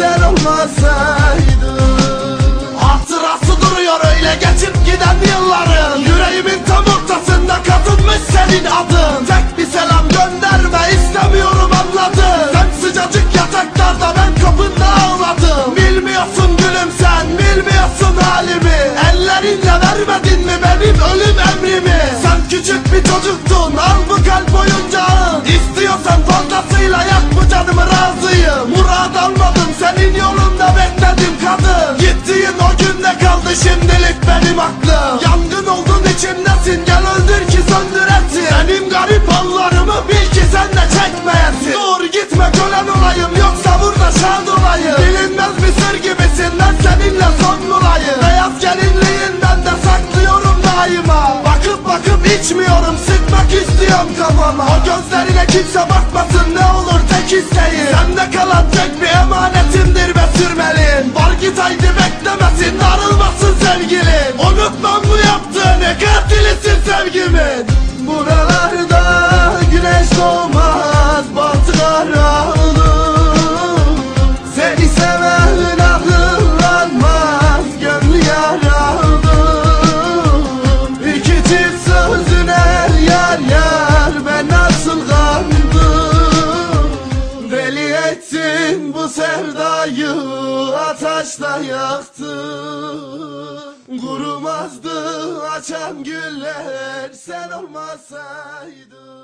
güller sen canımı razıyım. Murad almadım senin yolunda bekledim kadın. Gittiğin o günde kaldı şimdilik benim aklım. Yangın oldun içimdesin. Gel öldür ki söndüresin. Benim garip anlarımı bil ki sen de çekmeyesin. Dur gitme kölen olayım. Yoksa burada şad olayım. Bilinmez bir sır gibisin. Ben seninle son bulayım Beyaz gelinliğinden de saklıyorum daima. Bakıp bakıp içmiyorum. Sıkmak istiyorum kafama. O gözlerine kimse katilisin sevgimin Buralarda güneş doğmaz batı karanlık Seni seven akıllanmaz gönlü yaralı. İki çift sözüne yer yer ben nasıl kandım Deli ettin bu sevdayı ateşle yaktın. Kurumazdı açan güller sen olmasaydın